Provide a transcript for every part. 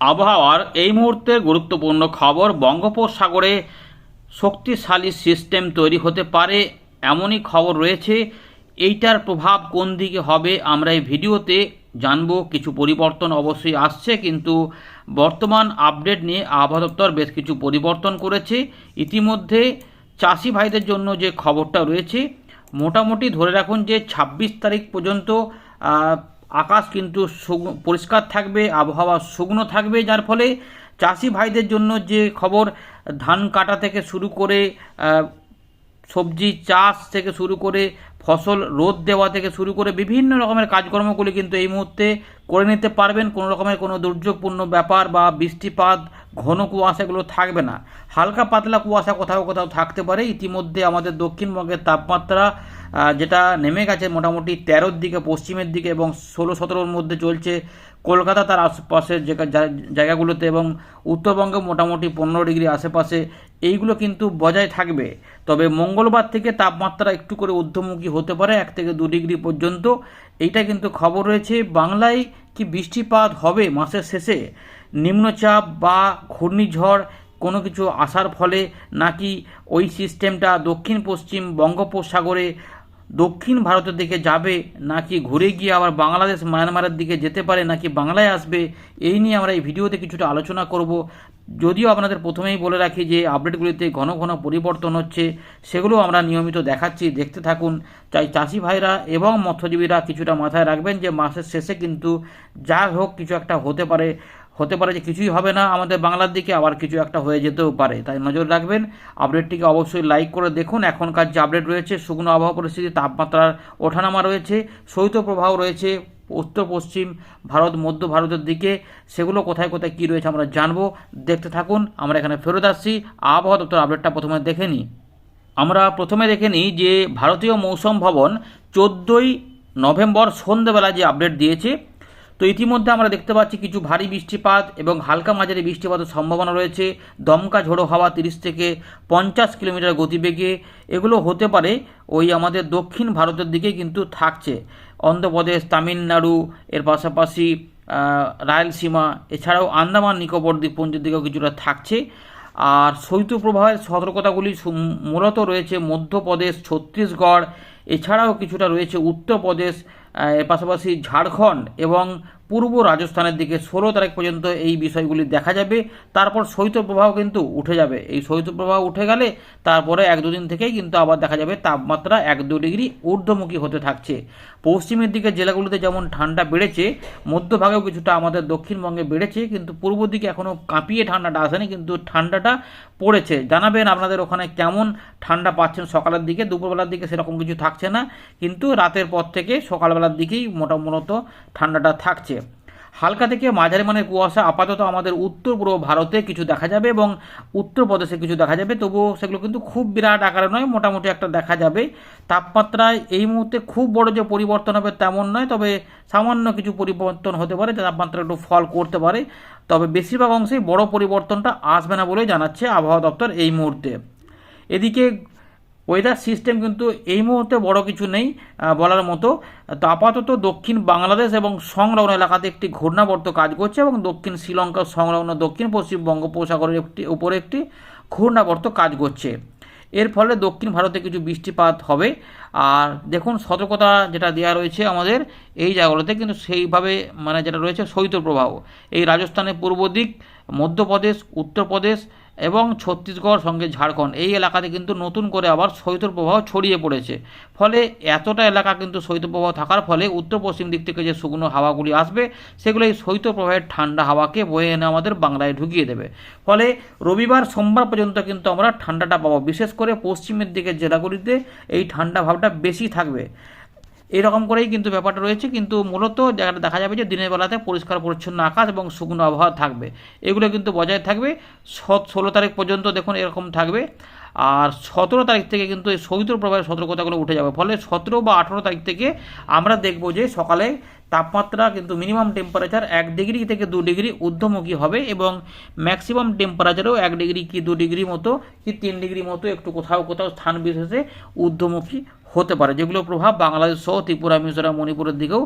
আবহাওয়ার এই মুহূর্তে গুরুত্বপূর্ণ খবর, বঙ্গোপসাগরে শক্তিশালী সিস্টেম তৈরি হতে পারে এমনই খবর রয়েছে। এইটার প্রভাব কোন দিকে হবে আমরা এই ভিডিওতে জানব। কিছু পরিবর্তন অবশ্যই আসছে, কিন্তু বর্তমান আপডেট নিয়ে আবহাওয়া দপ্তর বেশ কিছু পরিবর্তন করেছে। ইতিমধ্যে চাষি ভাইদের জন্য যে খবরটা রয়েছে, মোটামুটি ধরে রাখুন যে ছাব্বিশ তারিখ পর্যন্ত আকাশ কিন্তু পরিষ্কার থাকবে, আবহাওয়া শুকনো থাকবে, যার ফলে চাষি ভাইদের জন্য যে খবর, ধান কাটা থেকে শুরু করে সবজি চাষ থেকে শুরু করে, ফসল রোদ দেওয়া থেকে শুরু করে বিভিন্ন রকমের কাজকর্মগুলি কিন্তু এই মুহূর্তে করে নিতে পারবেন। কোনো রকমের কোনো দুর্যোগপূর্ণ ব্যাপার বা বৃষ্টিপাত, ঘন কুয়াশাগুলো থাকবে না। হালকা পাতলা কুয়াশা কোথাও কোথাও থাকতে পারে। ইতিমধ্যে আমাদের দক্ষিণবঙ্গের তাপমাত্রা যেটা নেমে গেছে মোটামুটি তেরোর দিকে, পশ্চিমের দিকে এবং ষোলো সতেরোর মধ্যে চলছে। কলকাতা তার আশেপাশের জায়গাগুলোতে এবং উত্তরবঙ্গে মোটামুটি পনেরো ডিগ্রি আশেপাশে। এইগুলো কিন্তু বজায় থাকবে। তবে মঙ্গলবার থেকে তাপমাত্রা একটু করে ঊর্ধ্বমুখী হতে পারে, এক থেকে দু ডিগ্রি পর্যন্ত। এইটা কিন্তু খবর রয়েছে। বাংলায় কি বৃষ্টিপাত হবে মাসের শেষে? নিম্নচাপ বা ঘূর্ণিঝড় কোনো কিছু আসার ফলে নাকি ওই সিস্টেমটা দক্ষিণ পশ্চিম বঙ্গোপসাগরে দক্ষিণ ভারতের দিকে যাবে, নাকি ঘুরে গিয়ে আবার বাংলাদেশ, মায়ানমারের দিকে যেতে পারে, নাকি বাংলায় আসবে, এই নিয়ে আমরা এই ভিডিওতে কিছুটা আলোচনা করব। যদিও আপনাদের প্রথমেই বলে রাখি যে, আপডেটগুলিতে ঘন ঘন পরিবর্তন হচ্ছে, সেগুলো আমরা নিয়মিত দেখাচ্ছি, দেখতে থাকুন। চাই চাষি ভাইরা এবং মৎস্যজীবীরা কিছুটা মাথায় রাখবেন যে, মাসের শেষে কিন্তু যা হোক কিছু একটা হতে পারে। হতে পারে যে কিছুই হবে না আমাদের বাংলার দিকে, আবার কিছু একটা হয়ে যেতেও পারে। তাই নজর রাখবেন, আপডেটটিকে অবশ্যই লাইক করে দেখুন। এখনকার যে আপডেট রয়েছে, শুকনো আবহাওয়া পরিস্থিতি, তাপমাত্রার ওঠানামা রয়েছে শৈত্যপ্রবাহ রয়েছে, উত্তর, পশ্চিম ভারত, মধ্য ভারতের দিকে। সেগুলো কোথায় কোথায় কী রয়েছে আমরা জানব। দেখতে থাকুন, আমরা এখানে ফেরত আসছি। আবহাওয়া দপ্তর আপডেটটা প্রথমে দেখে নিই। আমরা প্রথমে দেখে নিই যে ভারতীয় মৌসুম ভবন চোদ্দোই নভেম্বর সন্ধ্যেবেলা যে আপডেট দিয়েছে তো ইতিমধ্যে আমরা দেখতে পাচ্ছি কিছু ভারী বৃষ্টিপাত এবং হালকা মাঝারি বৃষ্টিপাতের সম্ভাবনা রয়েছে। দমকা ঝোড়ো হাওয়া তিরিশ থেকে পঞ্চাশ কিলোমিটার গতিবেগে। এগুলো হতে পারে ওই আমাদের দক্ষিণ ভারতের দিকে কিন্তু থাকছে। অন্ধ্রপ্রদেশ, তামিলনাড়ু, এর পাশাপাশি রায়লসীমা, এছাড়াও আন্দামান, নিকোবর দ্বীপপুঞ্জের দিকেও কিছুটা থাকছে। আর শৈত্যপ্রবাহের সতর্কতাগুলি মূলত রয়েছে মধ্যপ্রদেশ, ছত্তিশগড়, এছাড়াও কিছুটা রয়েছে উত্তরপ্রদেশ পাশাপাশি ঝাড়খণ্ড এবং পূর্ব রাজস্থানের দিকে ষোলো তারিখ পর্যন্ত এই বিষয়গুলি দেখা যাবে। তারপর শৈত্যপ্রবাহ কিন্তু উঠে যাবে। এই শৈত্যপ্রবাহ উঠে গেলে তারপরে এক দুদিন থেকেই কিন্তু আবার দেখা যাবে তাপমাত্রা এক দু ডিগ্রি ঊর্ধ্বমুখী হতে থাকছে। পশ্চিমের দিকে জেলাগুলিতে যেমন ঠান্ডা বেড়েছে, মধ্যভাগেও কিছুটা আমাদের দক্ষিণবঙ্গে বেড়েছে, কিন্তু পূর্ব দিকে এখনও কাঁপিয়ে ঠান্ডাটা আসেনি, কিন্তু ঠান্ডাটা পড়েছে। জানাবেন আপনাদের ওখানে কেমন ঠান্ডা পাচ্ছেন সকালের দিকে, দুপুরবেলার দিকে সেরকম কিছু থাকছে না, কিন্তু রাতের পর থেকে সকালবেলার দিকেই মোটামুটি ঠান্ডাটা থাকছে। হালকা থেকে মাঝারি মানের কুয়াশা আপাতত আমাদের উত্তর পূর্ব ভারতে কিছু দেখা যাবে এবং উত্তরপ্রদেশে কিছু দেখা যাবে। তবুও সেগুলো কিন্তু খুব বিরাট আকারে নয়, মোটামুটি একটা দেখা যাবে। তাপমাত্রায় এই মুহূর্তে খুব বড় যে পরিবর্তন হবে তেমন নয়, তবে সামান্য কিছু পরিবর্তন হতে পারে যে তাপমাত্রা একটু ফল করতে পারে। তবে বেশিরভাগ অংশেই বড় পরিবর্তনটা আসবে না বলেই জানাচ্ছে আবহাওয়া দপ্তর এই মুহূর্তে। এদিকে ওয়েদার সিস্টেম কিন্তু এই মুহূর্তে বড় কিছু নেই বলার মতো। তো আপাতত দক্ষিণ বাংলাদেশ এবং সংলগ্ন এলাকাতে একটি ঘূর্ণাবর্ত কাজ করছে এবং দক্ষিণ শ্রীলঙ্কার সংলগ্ন দক্ষিণ, পশ্চিম বঙ্গোপসাগরের একটি, উপরে একটি ঘূর্ণাবর্ত কাজ করছে। এর ফলে দক্ষিণ ভারতে কিছু বৃষ্টিপাত হবে। আর দেখুন, সতর্কতা যেটা দেওয়া রয়েছে আমাদের, এই জায়গাগুলোতে কিন্তু সেইভাবে মানে যেটা রয়েছে শৈত্যপ্রবাহ। এই রাজস্থানের পূর্ব দিক, মধ্যপ্রদেশ, উত্তরপ্রদেশ এবং ছত্তিশগড় সঙ্গে ঝাড়খণ্ড। এই এলাকাতে কিন্তু নতুন করে আবার শৈত্যপ্রবাহ ছড়িয়ে পড়েছে। ফলে এতটা এলাকা কিন্তু শৈত্যপ্রবাহ থাকার ফলে উত্তর পশ্চিম দিক থেকে যে শুকনো হাওয়াগুলি আসবে, সেগুলো এই শৈত্যপ্রবাহের ঠান্ডা হাওয়াকে বয়ে এনে আমাদের বাংলায় ঢুকিয়ে দেবে। ফলে রবিবার সোমবার পর্যন্ত কিন্তু আমরা ঠান্ডাটা পাবো। বিশেষ করে পশ্চিমের দিকের জেলাগুলিতে এই ঠান্ডা ভাবটা বেশি থাকবে। এরকম করেই কিন্তু ব্যাপারটা রয়েছে। কিন্তু মূলত জায়গাটা দেখা যাবে যে দিনের বেলাতে পরিষ্কার, পরিচ্ছন্ন আকাশ এবং শুকনো আবহাওয়া থাকবে। এগুলো কিন্তু বজায় থাকবে। ষোলো তারিখ পর্যন্ত দেখুন এরকম থাকবে। আর সতেরো তারিখ থেকে কিন্তু এই শৈত্য প্রবাহের সতর্কতাগুলো উঠে যাবে। ফলে সতেরো বা আঠেরো তারিখ থেকে আমরা দেখব যে সকালে তাপমাত্রা কিন্তু মিনিমাম টেম্পারেচার এক ডিগ্রি থেকে দু ডিগ্রি ঊর্ধ্বমুখী হবে এবং ম্যাক্সিমাম টেম্পারেচারও এক ডিগ্রি কি দু ডিগ্রি মতো কি তিন ডিগ্রি মতো একটু কোথাও কোথাও স্থান বিশেষে ঊর্ধ্বমুখী হতে পারে যেগুলো প্রভাব বাংলাদেশ সহ ত্রিপুরা, মিজোরাম, মণিপুরের দিকেও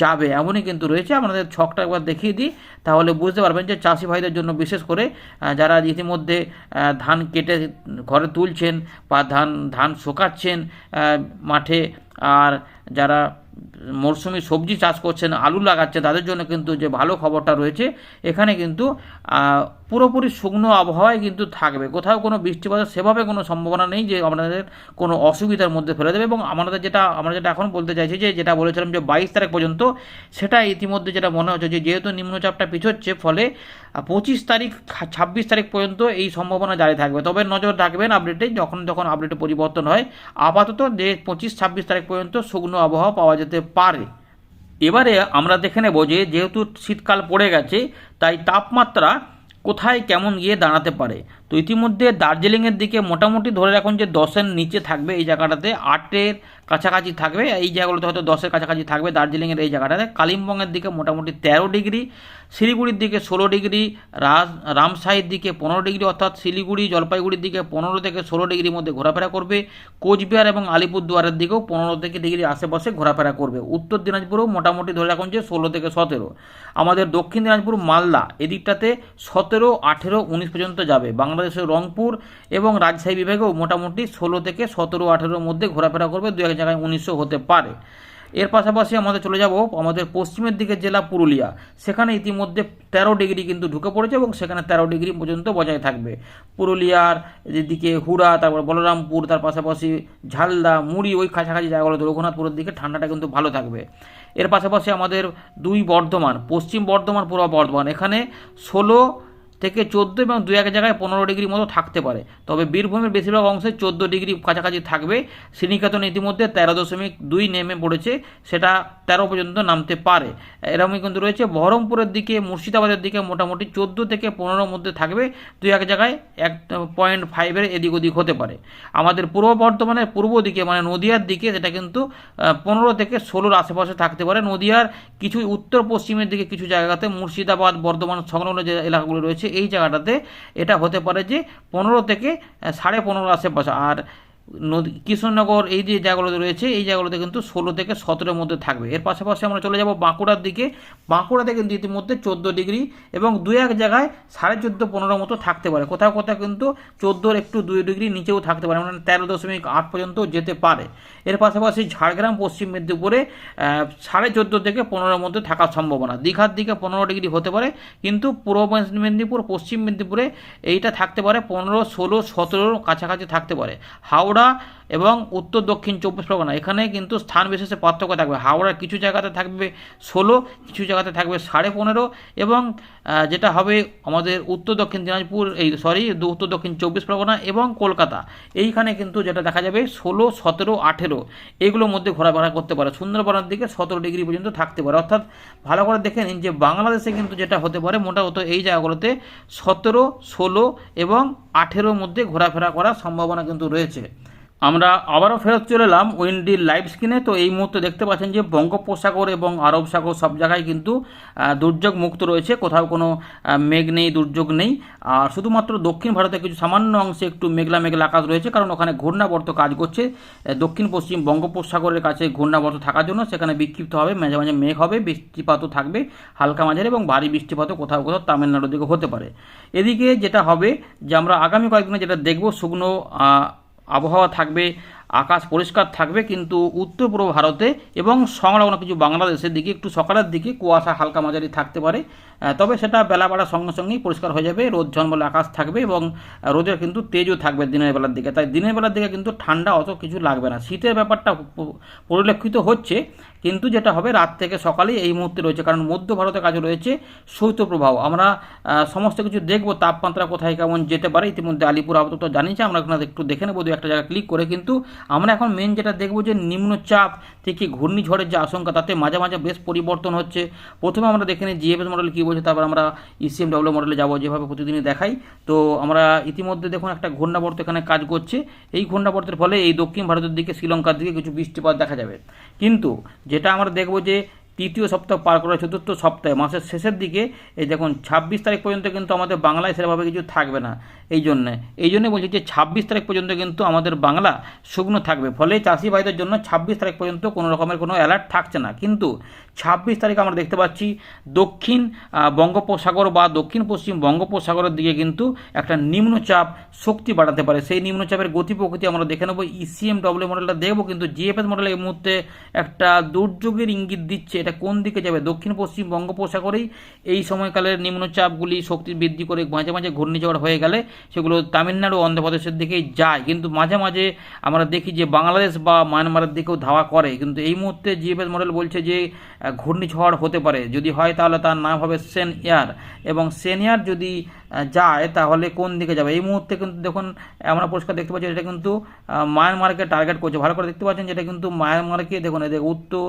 যাবে। এমনই কিন্তু রয়েছে, আপনাদের ছকটা একবার দেখিয়ে দিই, তাহলে বুঝতে পারবেন যে চাষি ভাইদের জন্য বিশেষ করে যারা ইতিমধ্যে ধান কেটে ঘরে তুলছেন বা ধান ধান শোকাচ্ছেন মাঠে, আর যারা মরশুমি সবজি চাষ করছেন, আলু লাগাচ্ছেন তাদের জন্য কিন্তু যে ভালো খবরটা রয়েছে, এখানে কিন্তু পুরোপুরি শুকনো আবহাওয়ায় কিন্তু থাকবে। কোথাও কোনো বৃষ্টিপাতের সেভাবে কোনো সম্ভাবনা নেই যে আপনাদের কোনো অসুবিধার মধ্যে ফেলে দেবে এবং আমাদের যেটা, আমরা যেটা এখন বলতে চাইছি যে, যেটা বলেছিলাম যে বাইশ তারিখ পর্যন্ত, সেটা ইতিমধ্যে যেটা মনে হচ্ছে যে, যেহেতু নিম্নচাপটা পিছোচ্ছে, ফলে পঁচিশ তারিখ, ছাব্বিশ তারিখ পর্যন্ত এই সম্ভাবনা জারি থাকবে। তবে নজর রাখবেন আপডেটে, যখন যখন আপডেটে পরিবর্তন হয়, আপাতত যে পঁচিশ, ছাব্বিশ তারিখ পর্যন্ত শুকনো আবহাওয়া পাওয়া যেতে পারে। এবারে আমরা দেখে নেব যে, যেহেতু শীতকাল পড়ে গেছে, তাই তাপমাত্রা কোথায় কেমন গিয়ে দাঁড়াতে পারে। তো ইতিমধ্যে দার্জিলিংয়ের দিকে মোটামুটি ধরে রাখুন যে দশের নিচে থাকবে এই জায়গাটাতে, আটের কাছাকাছি থাকবে, এই জায়গাগুলোতে হয়তো দশের কাছাকাছি থাকবে দার্জিলিংয়ের এই জায়গাটাতে। কালিম্পংয়ের দিকে মোটামুটি তেরো ডিগ্রি, শিলিগুড়ির দিকে ষোলো ডিগ্রি রামসাহির দিকে পনেরো ডিগ্রি, অর্থাৎ শিলিগুড়ি, জলপাইগুড়ির দিকে পনেরো থেকে ষোলো ডিগ্রির মধ্যে ঘোরাফেরা করবে। কোচবিহার এবং আলিপুরদুয়ারের দিকেও পনেরো থেকে ডিগ্রি আশেপাশে ঘোরাফেরা করবে। উত্তর দিনাজপুরেও মোটামুটি ধরে রাখুন যে ষোলো থেকে সতেরো। আমাদের দক্ষিণ দিনাজপুর, মালদা, এদিকটাতে সতেরো, আঠেরো, উনিশ পর্যন্ত যাবে। বাংলাদেশের রংপুর এবং রাজশাহী বিভাগেও মোটামুটি ষোলো থেকে সতেরো, আঠেরোর মধ্যে ঘোরাফেরা করবে। দু এক জায়গায় উনিশশো হতে পারে। এর পাশাপাশি আমাদের চলে যাব আমাদের পশ্চিমের দিকে জেলা পুরুলিয়া। সেখানে ইতিমধ্যে তেরো ডিগ্রি কিন্তু ঢুকে পড়েছে এবং সেখানে তেরো ডিগ্রি পর্যন্ত বজায় থাকবে। পুরুলিয়ার এদিকে হুড়া, তারপর বলরামপুর, তার পাশাপাশি ঝালদা, মুড়ি ওই কাছাকাছি জায়গাগুলো রঘুনাথপুরের দিকে ঠান্ডাটা কিন্তু ভালো থাকবে। এর পাশাপাশি আমাদের দুই বর্ধমান, পশ্চিম বর্ধমান, পূর্ব বর্ধমান। এখানে ষোলো থেকে চোদ্দ এবং দু এক জায়গায় পনেরো ডিগ্রি মতো থাকতে পারে। তবে বীরভূমের বেশিরভাগ অংশে চোদ্দ ডিগ্রি কাছাকাছি থাকবে। শ্রীনিকেতন ইতিমধ্যে তেরো দশমিক দুই নেমে পড়েছে, সেটা তেরো পর্যন্ত নামতে পারে। এরকমই কিন্তু রয়েছে, বহরমপুরের দিকে, মুর্শিদাবাদের দিকে মোটামুটি চোদ্দ থেকে পনেরোর মধ্যে থাকবে। দু এক জায়গায় এক পয়েন্ট ফাইভের এদিক ওদিক হতে পারে। আমাদের পূর্ব বর্ধমানের পূর্ব দিকে মানে নদিয়ার দিকে সেটা কিন্তু পনেরো থেকে ষোলোর আশেপাশে থাকতে পারে। নদিয়ার কিছু উত্তর পশ্চিমের দিকে কিছু জায়গাতে মুর্শিদাবাদ, বর্ধমান সংলগ্ন যে এলাকাগুলো রয়েছে এই জায়গাটাতে এটা হতে পারে যে পনেরো থেকে সাড়ে পনেরো আশেপাশে আর নদী, কৃষ্ণনগর, এই যে জায়গাগুলোতে রয়েছে, এই জায়গাগুলোতে কিন্তু ষোলো থেকে সতেরোর মধ্যে থাকবে। এর পাশাপাশি আমরা চলে যাব বাঁকুড়ার দিকে। বাঁকুড়াতে কিন্তু ইতিমধ্যে চোদ্দ ডিগ্রি এবং দু এক জায়গায় সাড়ে চোদ্দ পনেরো মতো থাকতে পারে। কোথাও কোথাও কিন্তু চোদ্দোর একটু দুই ডিগ্রি নিচেও থাকতে পারে মানে তেরো দশমিক আট পর্যন্ত যেতে পারে। এর পাশাপাশি ঝাড়গ্রাম, পশ্চিম মেদিনীপুরে সাড়ে চোদ্দ থেকে পনেরোর মধ্যে থাকার সম্ভাবনা। দীঘার দিকে পনেরো ডিগ্রি হতে পারে, কিন্তু পূর্ব মেদিনীপুর, পশ্চিম মেদিনীপুরে এইটা থাকতে পারে পনেরো, ষোলো, সতেরোর কাছাকাছি থাকতে পারে। হাওড়া এবং উত্তর দক্ষিণ চব্বিশ পরগনা। এখানে কিন্তু স্থান বিশেষে পার্থক্য থাকবে। হাওড়ার কিছু জায়গাতে থাকবে ষোলো, কিছু জায়গাতে থাকবে সাড়ে পনেরো এবং যেটা হবে আমাদের উত্তর দক্ষিণ দিনাজপুর, এই সরি উত্তর দক্ষিণ চব্বিশ পরগনা এবং কলকাতা। এইখানে কিন্তু যেটা দেখা যাবে ষোলো, সতেরো, আঠেরো, এগুলোর মধ্যে ঘোরাফেরা করতে পারে। সুন্দরবনের দিকে সতেরো ডিগ্রি পর্যন্ত থাকতে পারে। অর্থাৎ ভালো করে দেখে নিন যে বাংলাদেশে কিন্তু যেটা হতে পারে, মোটামুটি এই জায়গাগুলোতে সতেরো, ষোলো এবং আঠেরোর মধ্যে ঘোরাফেরা করার সম্ভাবনা কিন্তু রয়েছে। আমরা আবারও ফেরত চলে এলাম উইন্ডির লাইভ স্ক্রিনে। তো এই মুহূর্তে দেখতে পাচ্ছেন যে বঙ্গোপসাগর এবং আরব সাগর সব জায়গায় কিন্তু দুর্যোগ মুক্ত রয়েছে। কোথাও কোনো মেঘ নেই, দুর্যোগ নেই। আর শুধুমাত্র দক্ষিণ ভারতে কিছু সামান্য অংশে একটু মেঘলা মেঘলা আকাশ রয়েছে, কারণ ওখানে ঘূর্ণাবর্ত কাজ করছে। দক্ষিণ পশ্চিম বঙ্গোপসাগরের কাছে ঘূর্ণাবর্ত থাকার জন্য সেখানে বিক্ষিপ্ত হবে, মাঝে মাঝে মেঘ হবে, বৃষ্টিপাতও থাকবে, হালকা মাঝারি এবং ভারী বৃষ্টিপাতও কোথাও কোথাও তামিলনাড়ুর দিকে হতে পারে। এদিকে যেটা হবে যে আমরা আগামী কয়েকদিনে যেটা দেখব, শুকনো আবহাওয়া থাকবে, আকাশ পরিষ্কার থাকবে, কিন্তু উত্তর পূর্ব ভারতে এবং সংলগ্ন কিছু বাংলাদেশের দিকে, একটু সকালের দিকে কুয়াশা হালকা মাঝারি থাকতে পারে। তবে সেটা বেলা বাড়ার সঙ্গে সঙ্গেই পরিষ্কার হয়ে যাবে। রোদ ঝলমলে আকাশ থাকবে এবং রোদের কিন্তু তেজও থাকবে দিনের বেলার দিকে। তাই দিনের বেলার দিকে কিন্তু ঠান্ডা অত কিছু লাগবে না। শীতের ব্যাপারটা পরিলক্ষিত হচ্ছে। কিন্তু যেটা হবে, রাত থেকে সকালেই এই মুহূর্তে রয়েছে। কারণ মধ্য ভারতের কাছে রয়েছে শৈত্যপ্রবাহ আমরা সমস্ত কিছু দেখব, তাপমাত্রা কোথায় কেমন যেতে পারে। ইতিমধ্যে আলিপুর আপাতত জানিয়েছে। আমরা এখানে একটু দেখে নেব, দু একটা জায়গায় ক্লিক করে। কিন্তু আমরা এখন মেন যেটা দেখব যে নিম্নচাপ থেকে ঘূর্ণিঝড়ের যে আশঙ্কা, তাতে মাঝে মাঝে বেশ পরিবর্তন হচ্ছে। প্রথমে আমরা দেখে নিই জিএফএস মডেল কী বলছে, তারপর আমরা ইসিএম ডব্লিউ মডেলে যাব যেভাবে প্রতিদিনই দেখাই। তো আমরা ইতিমধ্যে দেখুন একটা ঘূর্ণাবর্ত এখানে কাজ করছে। এই ঘূর্ণাবর্তের ফলে এই দক্ষিণ ভারতের দিকে, শ্রীলঙ্কার দিকে কিছু বৃষ্টিপাত দেখা যাবে। কিন্তু যেটা আমরা দেখব যে তৃতীয় সপ্তাহ পার করা চতুর্থ সপ্তাহে, মাসের শেষের দিকে, এই দেখুন, ছাব্বিশ তারিখ পর্যন্ত কিন্তু আমাদের বাংলায় সেরকমভাবে কিছু থাকবে না, এই জন্যে। এই জন্যে বলছি যে ছাব্বিশ তারিখ পর্যন্ত কিন্তু আমাদের বাংলা শুকনো থাকবে, ফলে চাষি ভাইদের জন্য ছাব্বিশ তারিখ পর্যন্ত কোনো রকমের কোনো অ্যালার্ট থাকছে না। কিন্তু ছাব্বিশ তারিখ আমরা দেখতে পাচ্ছি, দক্ষিণ বঙ্গোপসাগর বা দক্ষিণ পশ্চিম বঙ্গোপসাগরের দিকে কিন্তু একটা নিম্নচাপ শক্তি বাড়াতে পারে। সেই নিম্নচাপের গতি প্রকৃতি আমরা দেখে নেব ইসিএম ডব্লিউ মডেলটা দেখব, কিন্তু জিএফএস মডেল এই মুহূর্তে একটা দুর্যোগের ইঙ্গিত দিচ্ছে। এটা কোন দিকে যাবে? দক্ষিণ, পশ্চিম বঙ্গোপসাগরেই এই সময়কালের নিম্নচাপগুলি শক্তি বৃদ্ধি করে মাঝে মাঝে ঘূর্ণিঝড় হয়ে গেলে সেগুলো তামিলনাড়ু অন্ধ্রপ্রদেশের দিকেই যায়। কিন্তু মাঝে মাঝে আমরা দেখি যে বাংলাদেশ বা মায়ানমারের দিকেও ধাওয়া করে। কিন্তু এই মুহূর্তে জিএফএস মডেল বলছে যে ঘূর্ণিঝড় হতে পারে। যদি হয় তাহলে তার নাম হবে সেন এয়ার। এবং সেন এয়ার যদি যায় তাহলে কোন দিকে যাবে? এই মুহূর্তে কিন্তু দেখুন, আমরা পরিষ্কার দেখতে পাচ্ছি এটা কিন্তু মায়ানমারকে টার্গেট করছে। ভালো করে দেখতে পাচ্ছেন যেটা কিন্তু মায়ানমারকে, দেখুন এদের উত্তর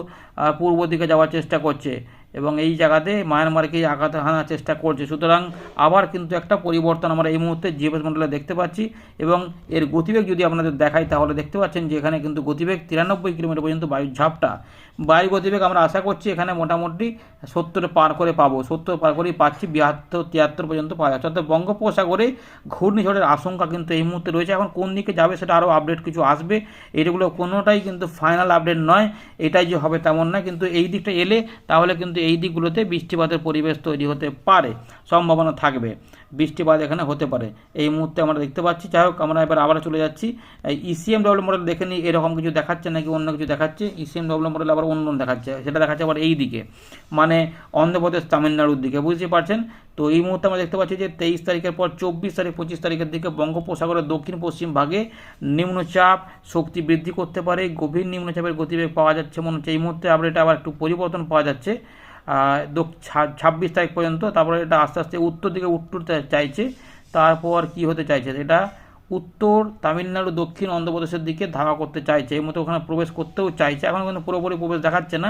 পূর্ব দিকে যাওয়ার চেষ্টা করছে। এবং এই জায়গাতে মায়ানমারকে আঘাত হানার চেষ্টা করছে। সুতরাং আবার কিন্তু একটা পরিবর্তন আমরা এই মুহূর্তে জিএফএস মন্ডলে দেখতে পাচ্ছি এবং এর গতিবেগ যদি আপনাদের দেখাই, তাহলে দেখতে পাচ্ছেন যে এখানে কিন্তু গতিবেগ তিরানব্বই কিলোমিটার পর্যন্ত বায়ুর ঝাপটা। বায়ু গতিবেগ আমরা আশা করছি এখানে মোটামুটি সত্তর পার করে পাবো। সত্তর পার করেই পাচ্ছি, বিয়াত্তর, তিয়াত্তর পর্যন্ত পাওয়া যাচ্ছে। অর্থাৎ বঙ্গোপসাগরে ঘূর্ণিঝড়ের আশঙ্কা কিন্তু এই মুহূর্তে রয়েছে। এখন কোন দিকে যাবে সেটা আরও আপডেট কিছু আসবে। এগুলো কোনোটাই কিন্তু ফাইনাল আপডেট নয়। এটাই যে হবে তেমন নয়। কিন্তু এই দিকটা এলে তাহলে কিন্তু এই দিকগুলোতে বৃষ্টিপাতের পরিবেশ তৈরি হতে পারে, সম্ভাবনা থাকবে। বৃষ্টিপাত এখানে হতে পারে। এই মুহূর্তে আমরা দেখতে পাচ্ছি, যাই হোক, আমরা এবার আবার চলে যাচ্ছি। ইসিএম ডব্লিউ মডেল দেখে নিই, এরকম কিছু দেখাচ্ছে নাকি অন্য কিছু দেখাচ্ছে? ইসিএম ডব্লিউ মডেল আবার অন্য দেখাচ্ছে, সেটা দেখাচ্ছে আবার এই দিকে। মানে অন্ধ্রপ্রদেশ, তামিলনাড়ুর দিকে বুঝতে পারছেন? তো এই মুহূর্তে আমরা দেখতে পাচ্ছি যে তেইশ তারিখের পর চব্বিশ তারিখ, পঁচিশ তারিখের দিকে বঙ্গোপসাগরের দক্ষিণ পশ্চিম ভাগে নিম্নচাপ শক্তি বৃদ্ধি করতে পারে। গভীর নিম্নচাপের গতিবেগ পাওয়া যাচ্ছে মনে হচ্ছে। এই মুহূর্তে আবার এটা আবার একটু পরিবর্তন পাওয়া যাচ্ছে। ছাব্বিশ তারিখ পর্যন্ত, তারপরে এটা আস্তে আস্তে উত্তর দিকে উত্তরতে চাইছে, তারপর কি হতে চাইছে? এটা উত্তর তামিলনাড়ু দক্ষিণ অন্ধ্রপ্রদেশের দিকে ধাওয়া করতে চাইছে। এই মুহূর্তে ওখানে প্রবেশ করতেও চাইছে। এখন কিন্তু পুরোপুরি প্রবেশ দেখাচ্ছে না।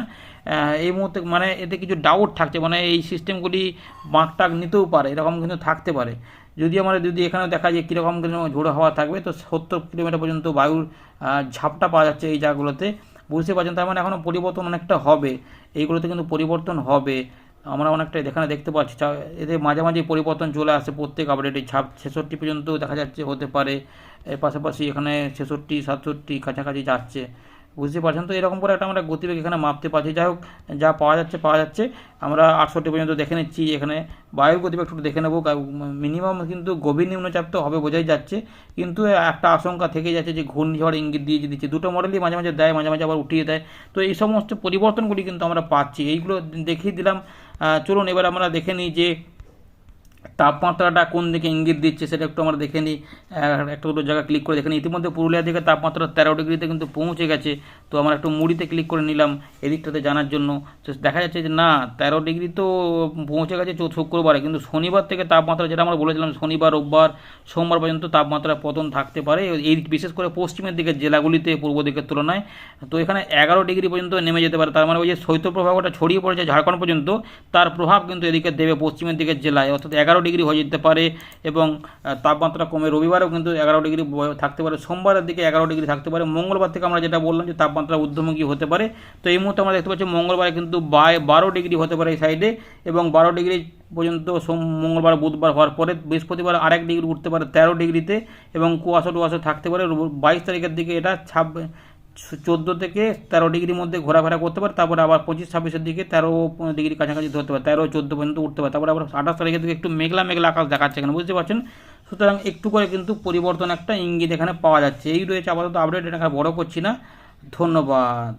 এই মুহূর্তে মানে এতে কিছু ডাউট থাকছে। মানে এই সিস্টেমগুলি বাঁক টাক নিতেও পারে। এরকম কিন্তু থাকতে পারে। যদি আমরা যদি এখানে দেখা যায় কীরকম ঝোড়ো হাওয়া থাকবে, তো সত্তর কিলোমিটার পর্যন্ত বায়ুর ঝাপটা পাওয়া যাচ্ছে এই জায়গাগুলোতে। বুঝতে পারছেন? তার মানে এখনও পরিবর্তন অনেকটা হবে। এইগুলোতে কিন্তু পরিবর্তন হবে। আমরা অনেকটা এখানে দেখতে পাচ্ছি। এতে মাঝে মাঝে পরিবর্তন চলে আসে প্রত্যেক আপডেটে ছাপ ছেষট্টি পর্যন্ত দেখা যাচ্ছে হতে পারে। এর পাশাপাশি এখানে ছেষট্টি, সাতষট্টি কাছাকাছি যাচ্ছে। বুঝতে পারছেন? তো এরকম করে একটা আমরা গতিবেগ এখানে মাপতে পারছি। যাই হোক, যা পাওয়া যাচ্ছে পাওয়া যাচ্ছে। আমরা আটষট্টি পর্যন্ত দেখে নিচ্ছি এখানে। বায়ুর গতিবেগ একটু দেখে নেব মিনিমাম কিন্তু গভীর নিম্নচাপ তো হবে, বোঝাই যাচ্ছে। কিন্তু একটা আশঙ্কা থেকে যাচ্ছে যে ঘূর্ণিঝড় ইঙ্গিত দিয়ে দিচ্ছে। দুটো মডেলই মাঝে মাঝে দেয়, মাঝে মাঝে আবার উঠিয়ে দেয়। তো এই সমস্ত পরিবর্তনগুলি কিন্তু আমরা পাচ্ছি। এইগুলো দেখিয়ে দিলাম। চলুন, এবার আমরা দেখে নিই যে তাপমাত্রাটা কোন দিকে ইঙ্গিত দিচ্ছে সেটা একটু আমরা দেখে নিই। একটা দুটো জায়গা ক্লিক করে দেখে নিই। ইতিমধ্যে পুরুলিয়া দিকে তাপমাত্রা তেরো ডিগ্রিতে কিন্তু পৌঁছে গেছে। তো আমরা একটু মুড়িতে ক্লিক করে নিলাম এদিকটাতে জানার জন্য। তো দেখা যাচ্ছে যে না, তেরো ডিগ্রি তো পৌঁছে গেছে শুক্রবারে। কিন্তু শনিবার থেকে তাপমাত্রা যেটা আমরা বলেছিলাম, শনিবার, রোববার, সোমবার পর্যন্ত তাপমাত্রা পতন থাকতে পারে। এই বিশেষ করে পশ্চিমের দিকের জেলাগুলিতে, পূর্ব দিকের তুলনায়। তো এখানে এগারো ডিগ্রি পর্যন্ত নেমে যেতে পারে। তার মানে ওই যে শৈত্যপ্রবাহটা ছড়িয়ে পড়েছে ঝাড়খণ্ড পর্যন্ত, তার প্রভাব কিন্তু এদিকে দেবে পশ্চিমের দিকের জেলায়। অর্থাৎ এগারো ডিগ্রি হয়ে যেতে পারে এবং তাপমাত্রা কমে। রবিবারেও কিন্তু এগারো ডিগ্রি থাকতে পারে। সোমবারের দিকে এগারো ডিগ্রি থাকতে পারে। মঙ্গলবার থেকে আমরা যেটা বললাম যে, তাপমাত্রা ঊর্ধ্বমুখী হতে পারে। তো এই মুহূর্তে আমরা দেখতে পাচ্ছি মঙ্গলবারে কিন্তু বাই বারো ডিগ্রি হতে পারে এই সাইডে এবং বারো ডিগ্রি পর্যন্ত সোম, মঙ্গলবার, বুধবার হওয়ার পরে বৃহস্পতিবার আরেক ডিগ্রি উঠতে পারে তেরো ডিগ্রিতে এবং কুয়াশা টুয়াশা থাকতে পারে। বাইশ তারিখের দিকে এটা ছাব্বিশ চোদ্দ থেকে তেরো ডিগ্রির মধ্যে ঘোরাফেরা করতে পারে, তারপরে আবার পঁচিশ, ছাব্বিশের দিকে তেরো ডিগ্রি কাছাকাছি ধরতে পারে, তেরো, চোদ্দ পর্যন্ত উঠতে পারে, তারপরে আবার আঠাশ তারিখের দিকে একটু মেঘলা মেঘলা আকাশ দেখাচ্ছে এখানে, বুঝতে পারছেন? সুতরাং একটু করে কিন্তু পরিবর্তন একটা ইঙ্গিত এখানে পাওয়া যাচ্ছে। এই রয়েছে আপাতত আপডেট এটা বড় করছি না। ধন্যবাদ।